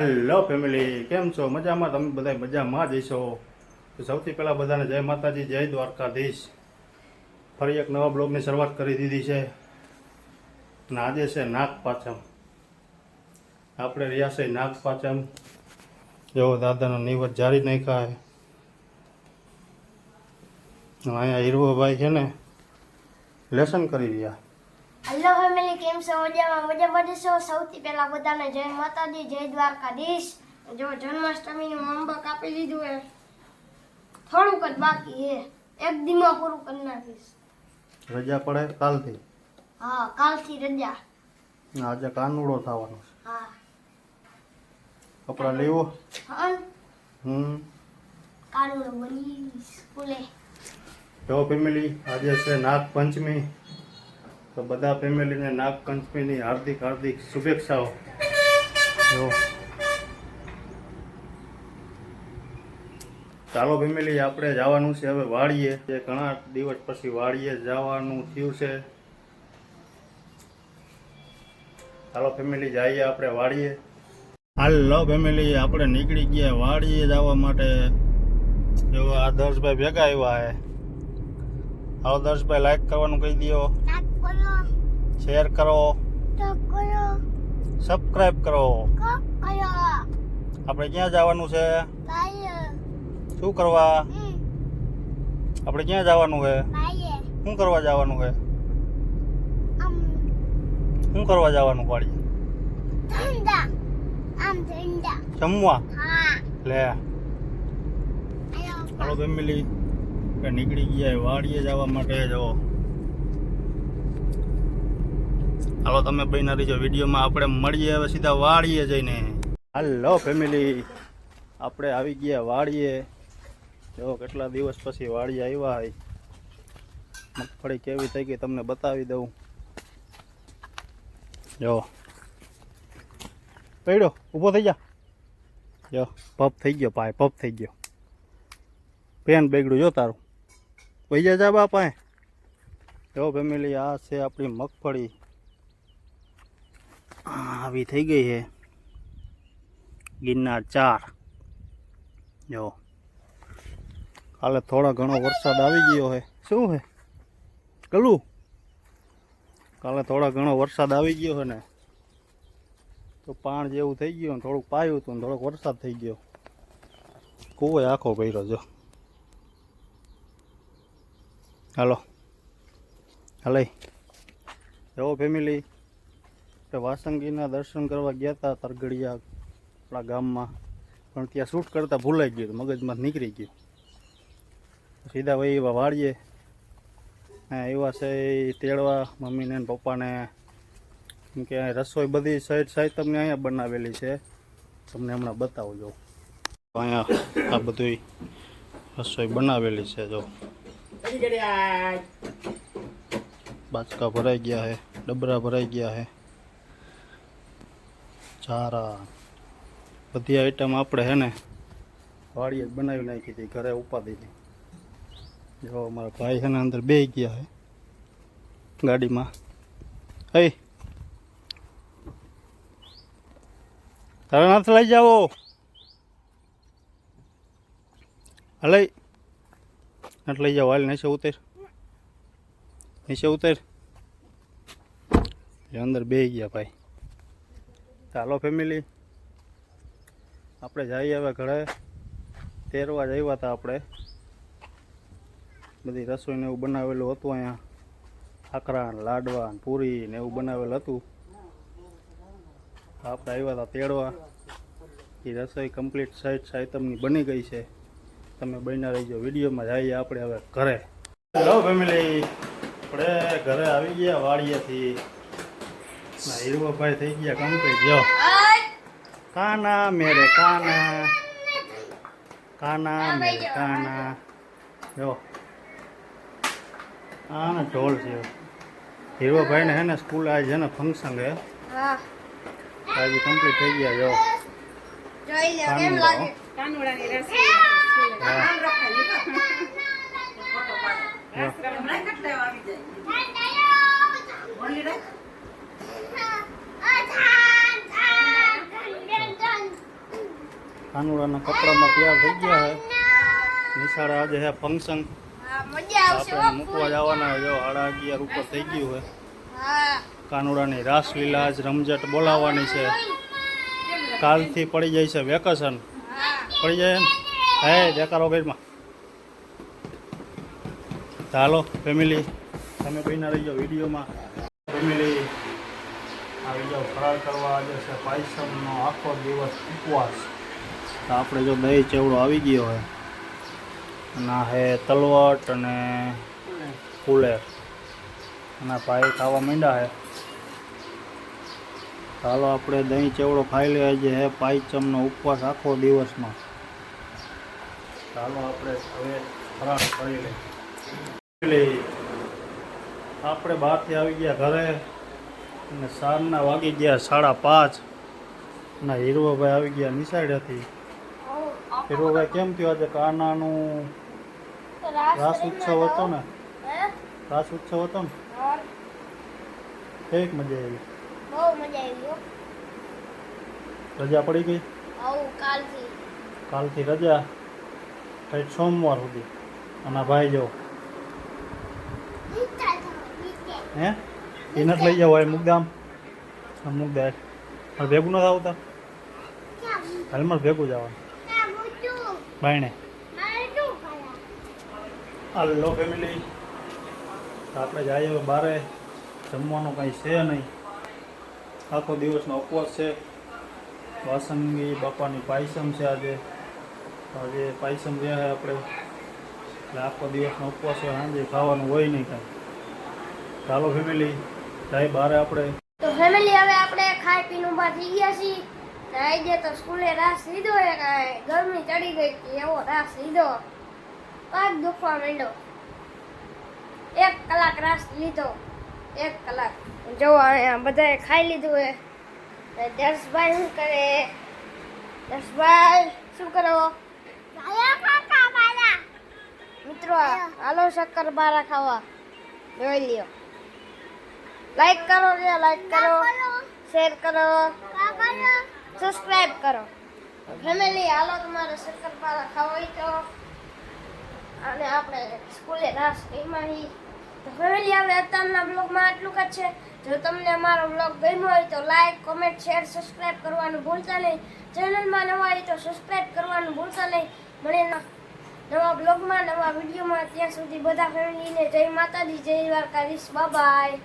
Hello family કેમ છો? મજામાં? તમે બધા મજામાં જ છો તો સૌથી પહેલાં બધાને જય માતાજી, જય દ્વારકાધીશ. ફરી એક નવા બ્લોગની શરૂઆત કરી દીધી છે. અને આજે છે નાગ પાંચમ. આપણે રહ્યા છે નાગ પાંચમ. જેવો દાદાનો નિવત જારી નહીં ખાય અહીંયા હીરવોભાઈ છે ને, લેસન કરી રહ્યા. હેલો ફેમિલી કેમ છો? મજામાં મજામાં છો સૌથી પહેલા બધાને જય માતાજી જય દ્વારકાધીશ. જો જન્માષ્ટમીનું મંબક આપી દીધું એ થોડુંક જ બાકી હે. એક દીમાં પૂરું કરી નાખીશ. રજા પડે કાલથી? હા કાલથી રજા. આજે કાનુડો થવાનો હા. કપડા લેવો? હા. હમ. કાનુડો બની સ્કૂલે. જો ફેમિલી આજે છે નાગ પંચમી તો બધા ફેમિલીને નાગપંચમીની હાર્દિક હાર્દિક શુભેચ્છાઓ. જો. ચાલો ફેમિલી આપણે જવાનું છે હવે વાડીએ. જે ઘણા દિવસ પછી વાળીએ જવાનું થયું છે. ચાલો ફેમિલી જઈએ આપણે વાડીએ. હાલો ફેમિલી આપણે નીકળી ગયા વાડીએ જવા માટે. જો આદર્શભાઈ ભેગા આવ્યા હે. આવો દર્શભાઈ લાઈક કરવાનું કહી દો શેર કરો. સબસ્ક્રાઇબ કરો. આપણે ક્યાં જવાનું છે? શું કરવા? આપણે ક્યાં જવાનું છે? શું કરવા જવાનું છે? શું કરવા જવાનું પાડી જમવા. લે. હાલો ફેમિલી. નીકળી ગયા વાડીએ જવા માટે જો. હાલો તમે બહેના રહીજો, વિડીયોમાં આપણે મળીએ હવે સીધા વાળીએ જઈને. હાલો ફેમિલી આપણે આવી ગયા વાડીએ. જો કેટલા દિવસ પછી વાડીએ આવ્યા હોય. મગફળી કેવી થઈ ગઈ તમને બતાવી દઉં. જો. પડ્યો ઊભો થઈ જા. જો પપ થઈ ગયો પાય પપ થઈ ગયો. પેન બેગડું જો તારું. વૈયા જા બાપા જો ફેમિલી આ છે આપણી મગફળી. આવી થઈ ગઈ છે. ગિરનાર ચાર. જો. કાલે થોડો ઘણો વરસાદ આવી ગયો છે. શું છે? કલું? કાલે થોડો ઘણો વરસાદ આવી ગયો છે ને. તો પાણ જેવું થઈ ગયું થોડુંક પાયું હતું થોડોક વરસાદ થઈ ગયો. કૂવો આખો કર્યો જો. હાલો. હાલે. જો ફેમિલી આપણે વાસંગીના દર્શન કરવા ગયા હતા તરગડિયા આપણા ગામમાં. પણ ત્યાં શૂટ કરતાં ભૂલાઈ ગયું મગજમાં નીકળી ગયું. સીધા ભાઈ એવા વાળીએ. એવા છે તેડવા મમ્મીને ને પપ્પાને. કેમ કે રસોઈ બધી સાઈડ સાઈડ તમને અહીંયા બનાવેલી છે. તમને હમણાં બતાવું જો અહીંયા આ બધી રસોઈ બનાવેલી છે જો. બાચકા ભરાઈ ગયા છે ડબરા ભરાઈ ગયા છે ચારા બધી આઈટમ આપણે હે ને વાડીએ બનાવી નાખી હતી, ઘરે ઉપાધી હતી. જો અમારા ભાઈ છે ને અંદર બે ગયા હે ગાડીમાં. હઈ. તારા નથી લઈ જાઓ. હલે નથી લઈ જાઓ, હાલ નીચે ઉતેર. નીચે ઉતેર. અંદર બે ગયા ભાઈ. ચાલો ફેમિલી આપણે જઈએ હવે ઘરે. તેરવા જ આવ્યા હતા આપણે. બધી રસોઈને એવું બનાવેલું હતું અહીંયા. ખાખરા લાડવા પૂરી ને એવું બનાવેલું હતું. આપણે આવ્યા હતા તેડવા એ રસોઈ કમ્પ્લીટ સાઈડ આઈટમની બની ગઈ છે. તમે બન્યા રહીજો. વિડીયોમાં જઈએ આપણે હવે ઘરે. હેલો ફેમિલી આપણે ઘરે આવી ગયા વાડીએથી. હીરવાભાઈ થઈ ગયા કમ્પ્લીટ ગયો કાના મેરે કાના. કાના મેરે કાના. જો. આ ને ઢોલ છે. હીરવાભાઈને હે ને સ્કૂલ આજે છે ને ફંક્શન હા. આજે કમ્પ્લીટ થઈ ગયા જો. જોઈ લે કેમ કાનુડો. લાગે કાનુડાની રસી હા. નામ રખાય ફોટો પાડો આશ્રમ રાખ એટલે આવી જાય ઓલી રાખ આ કાનુડાના કપડામાં તૈયાર થઈ ગયા છે. નિશાળે આજે હે ફંક્શન આપણે મૂકવા જવાના. જો સાડા અગિયાર ઉપર થઈ ગયું છે. કાનુડાની રાસલીલા આજ રમઝટ બોલાવવાની છે. કાલથી પડી જાય છે વેકેશન પડી જાય ને? હે દેકારો ઘરમાં ચાલો ફેમિલી તમે બહીના રહી જાઓ વિડીયોમાં. ફેમિલી આવી જાઓ ફરાર કરવા આજે છે. પાયસમનો આખો દિવસ ઉપવાસ. તો આપણે જો દહીં ચેવડો આવી ગયો હોય, અને હે તલવટ અને ફૂલેર. અને પાય ખાવા માંડ્યા હે. ચાલો આપણે દહીં ચેવડો ખાઈ લઈએ જે હે પાયચમનો ઉપવાસ આખો દિવસમાં ચાલો આપણે હવે ખરાબ કરી લઈએ. આપણે બહારથી આવી ગયા ઘરે, અને સાંજના વાગી ગયા સાડા પાંચ. અને હીરવાભાઈ આવી ગયા નિશાળેથી. હીરવાભાઈ કેમ થયો આજે કાનાનું રાસ ઉત્સવ હતો ને? રાસ ઉત્સવ હતો ને? હા, મજા આવી? બહુ મજા આવી રજા પડી ગઈ? કાલથી. કાલથી રજા? કઈ સોમવાર સુધી. અને ભાઈ જો. હે? એ નથી લઈ જવા હોય આ મુગદા ભેગું નથી આવતા? હાલમાં ભેગું જવાનું ભાઈને હલો ફેમિલી આપણે જઈએ હવે બારે. જમવાનું કંઈ છે નહીં. આખો દિવસનો ઉપવાસ છે. વાસંગી બાપાની પાયસમ છે આજે. આજે પાયસમ રહ્યા છે આપણે. એટલે આખો દિવસનો ઉપવાસ હોય સાંજે ખાવાનું હોય નહીં કાંઈ. ચાલો ફેમિલી જાય બારે આપણે. તો ફેમિલી હવે આપણે ખાઈ પીનું ઊભા થઈ ગયા છીએ. આજે તો સ્કૂલે રાસ લીધો એ કાંઈ. ગરમી ચડી ગઈ હતી એવો રાસ લીધો. પગ દુખવા માંડ્યો. એક કલાક રાસ લીધો. એક કલાક. જો અહીંયા બધાએ ખાઈ લીધું હે ને દર્શભાઈ શું કરે? દર્શભાઈ શું કરો? મિત્રો હાલો શક્કર બારા ખાવા. જોઈ લ્યો. લાઈક કરો રે લાઈક કરો. શેર કરો. સબસ્ક્રાઇબ કરો. ફેમિલી હાલો તમારે શક્કરપારા ખાવા હોય તો. અને આપણે સ્કૂલે રાસ એમાં તો ફેમિલી હવે અત્યારના બ્લોગમાં આટલું જ છે. જો તમને અમારો બ્લોગ ગમ્યો હોય તો લાઈક કોમેન્ટ શેર સબસ્ક્રાઇબ કરવાનું ભૂલતા નહીં. ચેનલમાં નવા હોય તો સબસ્ક્રાઇબ કરવાનું ભૂલતા નહીં. મળે નવા બ્લોગમાં નવા વિડીયોમાં ત્યાં સુધી બધા ફેમિલીને જય માતાજી, જય દ્વારકાધીશ. બાય